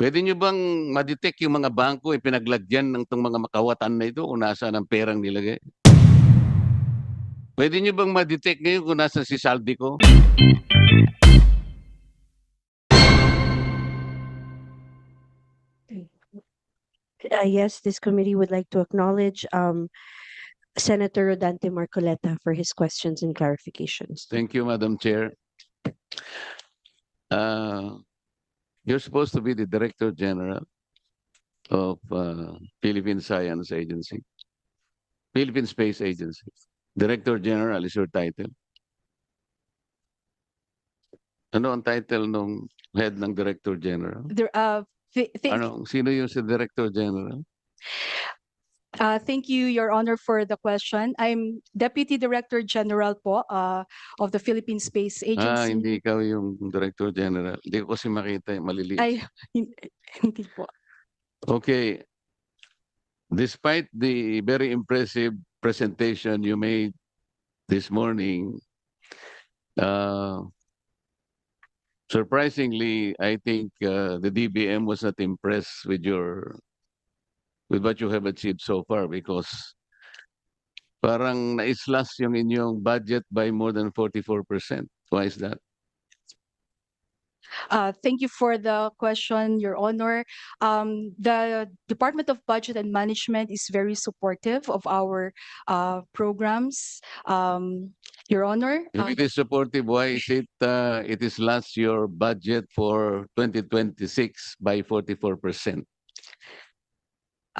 Pwede nyo bang ma-detect yung mga bangko ipinaglagyan ng tong mga makawatan na ito kung nasaan ang perang nilagay? Pwede nyo bang ma-detect ngayon kung nasa si Saldi ko? Uh, yes, this committee would like to acknowledge um, Senator Rodante Marcoleta for his questions and clarifications. Thank you, Madam Chair. Uh, you're supposed to be the Director General of uh, Philippine Science Agency, Philippine Space Agency. Director General is your title. Ano ang title nung head ng Director General? There, uh, th- thank, Ano, sino yung si Director General? Uh, thank you, Your Honor, for the question. I'm Deputy Director General po, uh, of the Philippine Space Ah, Agency. hindi ikaw yung Director General. Hindi ko kasi makita, eh, maliliit. Ay, hin- hindi po. Okay. Despite the very impressive presentation you made this morning, uh, surprisingly, I think uh, the DBM was not impressed with your with what you have achieved so far because parang naislas yung inyong budget by more than 44%. Why is that? Uh, thank you for the question, Your Honor. Um, the Department of Budget and Management is very supportive of our, uh, programs. Um, Your Honor. If uh, it is supportive, why is it, uh, it is last your budget for 2026 by 44%?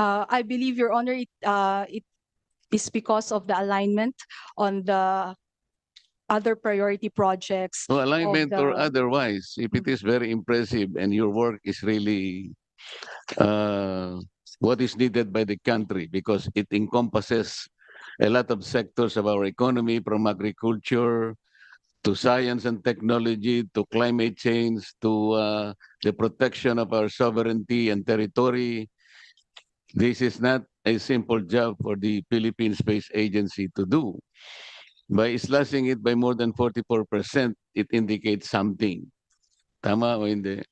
Uh, I believe, Your Honor, it, uh, it is because of the alignment on the other priority projects. Alignment or otherwise, if it is very impressive and your work is really uh, what is needed by the country because it encompasses a lot of sectors of our economy from agriculture to science and technology to climate change to uh, the protection of our sovereignty and territory. This is not a simple job for the Philippine Space Agency to do. By slashing it by more than 44%, it indicates something. Tama o hindi?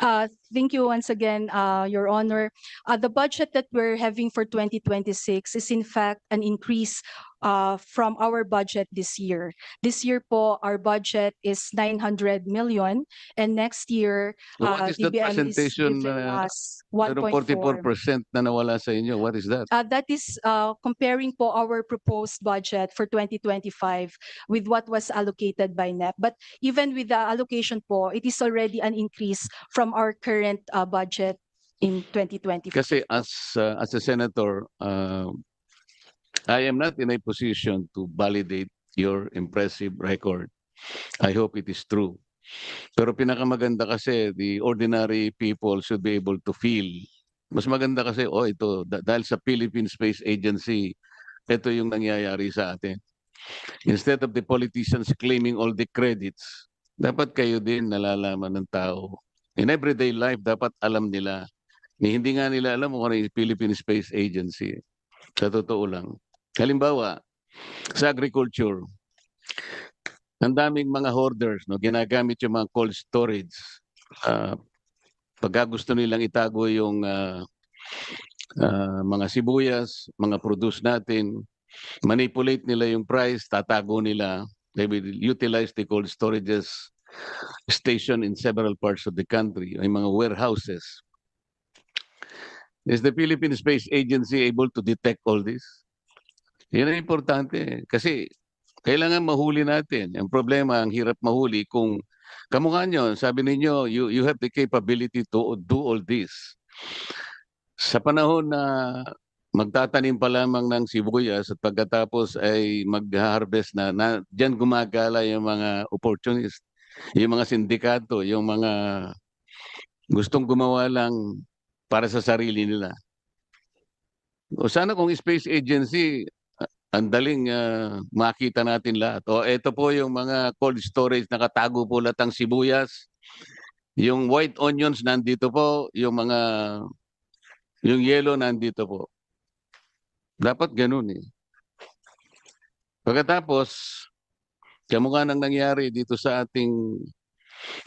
Uh, thank you once again, uh, Your Honor. Uh, the budget that we're having for 2026 is in fact an increase uh, from our budget this year. This year po, our budget is 900 million and next year, So uh, What is that DBM is presentation? giving uh, us 1.4. 44% na nawala sa inyo. What is that? Uh, that is uh, comparing po our proposed budget for 2025 with what was allocated by NEP. But even with the allocation po, it is already an increase from our current uh, budget in 2025. Kasi as uh, as a senator, uh, I am not in a position to validate your impressive record. I hope it is true. Pero pinakamaganda kasi the ordinary people should be able to feel. Mas maganda kasi, oh ito, da- dahil sa Philippine Space Agency, ito yung nangyayari sa atin. Instead of the politicians claiming all the credits, dapat kayo din nalalaman ng tao. In everyday life, dapat alam nila ni hindi nga nila alam kung ano yung Philippine Space Agency. Sa totoo lang. Halimbawa, sa agriculture, ang daming mga hoarders, no, ginagamit yung mga cold storage. Uh, pagka gusto nilang itago yung ah, ah, mga sibuyas, mga produce natin, manipulate nila yung price, tatago nila. They will utilize the cold storages station in several parts of the country, ay mga warehouses. Is the Philippine Space Agency able to detect all this? Yan ang importante. Kasi kailangan mahuli natin. Ang problema, ang hirap mahuli kung kamukha nyo, sabi ninyo, you, you have the capability to do all this. Sa panahon na magtatanim pa lamang ng sibuyas at pagkatapos ay mag-harvest na, na dyan gumagala yung mga opportunists, yung mga sindikato, yung mga gustong gumawa lang para sa sarili nila. O sana kung space agency, ang daling ah, makita natin lahat. O ito po yung mga cold storage, nakatago po lahat ang sibuyas. Yung white onions nandito po, yung mga, yung yellow nandito po. Dapat ganun eh. Pagkatapos, kamukha nang nangyari dito sa ating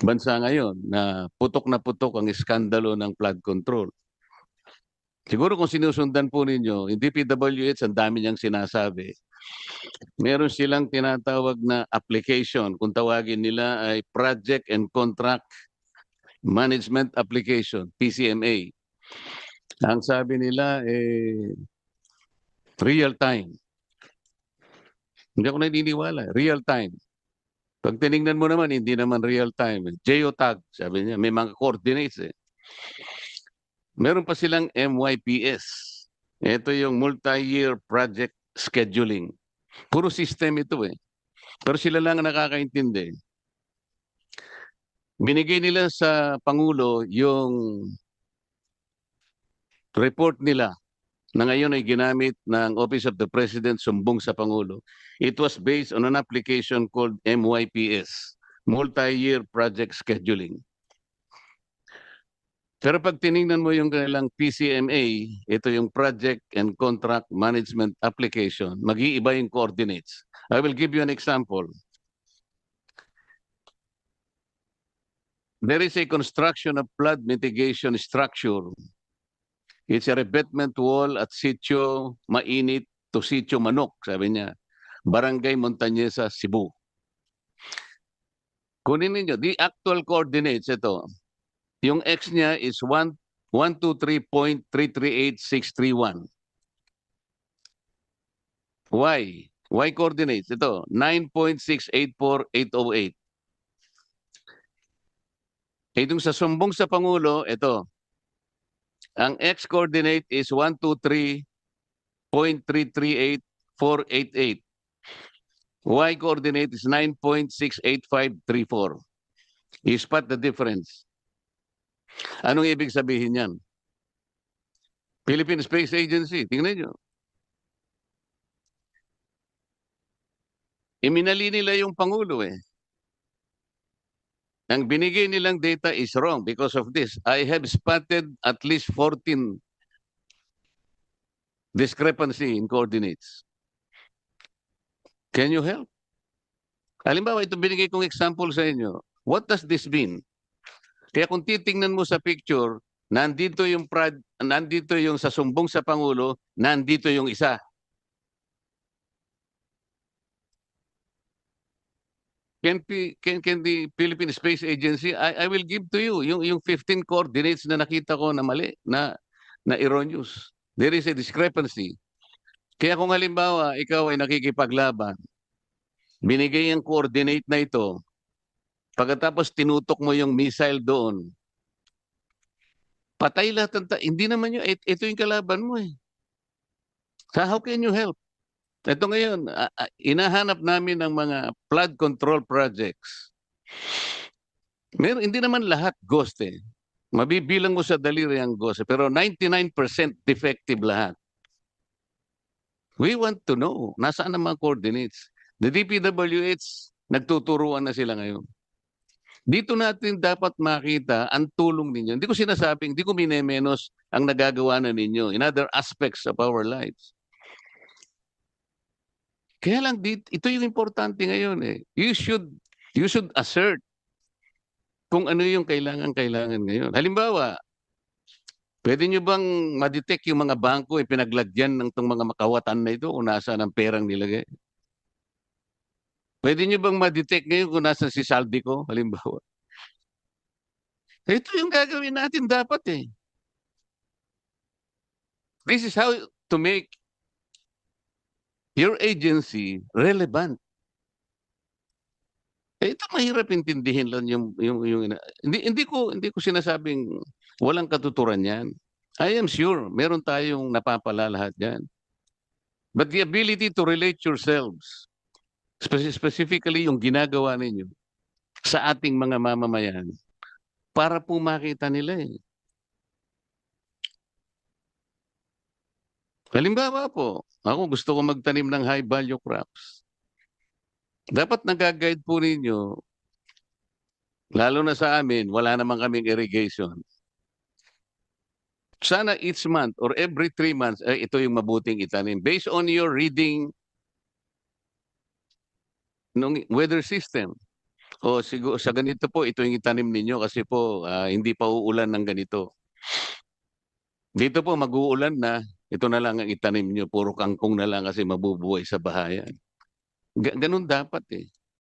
bansa ngayon na putok na putok ang iskandalo ng flood control. Siguro kung sinusundan po ninyo, yung DPWH, ang dami niyang sinasabi. Meron silang tinatawag na application. Kung tawagin nila ay Project and Contract Management Application, PCMA. Ang sabi nila, eh, real time. Hindi ako naniniwala. Real time. Pag tinignan mo naman, hindi naman real time. Geotag, sabi niya, may mga coordinates eh. Meron pa silang MYPS. Ito yung multi-year project scheduling. Puro system ito eh. Pero sila lang ang nakakaintindi. Binigay nila sa Pangulo yung report nila na ngayon ay ginamit ng Office of the President sumbong sa Pangulo. It was based on an application called MYPS, Multi-Year Project Scheduling. Pero pag tiningnan mo yung kanilang PCMA, ito yung Project and Contract Management Application, mag-iiba yung coordinates. I will give you an example. There is a construction of flood mitigation structure It's a revetment wall at sitio mainit to sitio manok, sabi niya. Barangay Montañesa, Cebu. Kunin ninyo, the actual coordinates, ito. Yung X niya is 1, 123.338631. Y. Y coordinates, ito. 9.684808. Itong sa sumbong sa Pangulo, ito. Ang X coordinate is 123.338488. Y coordinate is 9.68534. You spot the difference. Anong ibig sabihin yan? Philippine Space Agency, tingnan nyo. Iminali nila yung Pangulo eh. Ang binigay nilang data is wrong because of this. I have spotted at least 14 discrepancy in coordinates. Can you help? Halimbawa, ito binigay kong example sa inyo. What does this mean? Kaya kung titingnan mo sa picture, nandito yung prad, nandito yung sa sumbong sa Pangulo, nandito yung isa. Can, P- can, can the Philippine Space Agency, I, I will give to you yung, yung 15 coordinates na nakita ko na mali, na, na erroneous. There is a discrepancy. Kaya kung halimbawa, ikaw ay nakikipaglaban, binigay ang coordinate na ito, pagkatapos tinutok mo yung missile doon, patay lahat ng Hindi naman yun, it- ito yung kalaban mo eh. So how can you help? Ito ngayon, inahanap namin ng mga flood control projects. Meron, hindi naman lahat ghost eh. Mabibilang mo sa daliri ang ghost, pero 99% defective lahat. We want to know, nasaan ang mga coordinates? The DPWH, nagtuturuan na sila ngayon. Dito natin dapat makita ang tulong ninyo. Hindi ko sinasabing, hindi ko minemenos ang nagagawa na ninyo in other aspects of our lives. Kaya lang dit, ito yung importante ngayon eh. You should you should assert kung ano yung kailangan kailangan ngayon. Halimbawa, pwede nyo bang ma-detect yung mga bangko ay pinaglagyan ng tong mga makawatan na ito kung nasaan ang perang nilagay? Pwede nyo bang ma-detect ngayon kung nasa si saldi ko, halimbawa? Ito yung gagawin natin dapat eh. This is how to make your agency relevant. Eh, ito mahirap intindihin lang yung yung yung hindi hindi ko hindi ko sinasabing walang katuturan yan. I am sure meron tayong napapala lahat yan. But the ability to relate yourselves speci- specifically yung ginagawa ninyo sa ating mga mamamayan para po makita nila eh. Halimbawa po, ako gusto ko magtanim ng high value crops. Dapat nag-guide po ninyo, lalo na sa amin, wala naman kaming irrigation. Sana each month or every three months, eh, ito yung mabuting itanim. Based on your reading ng weather system. O siguro sa ganito po, ito yung itanim ninyo kasi po ah, hindi pa uulan ng ganito. Dito po mag-uulan na, ito na lang ang itanim nyo, puro kangkong na lang kasi mabubuhay sa bahayan. Ga- ganun dapat eh.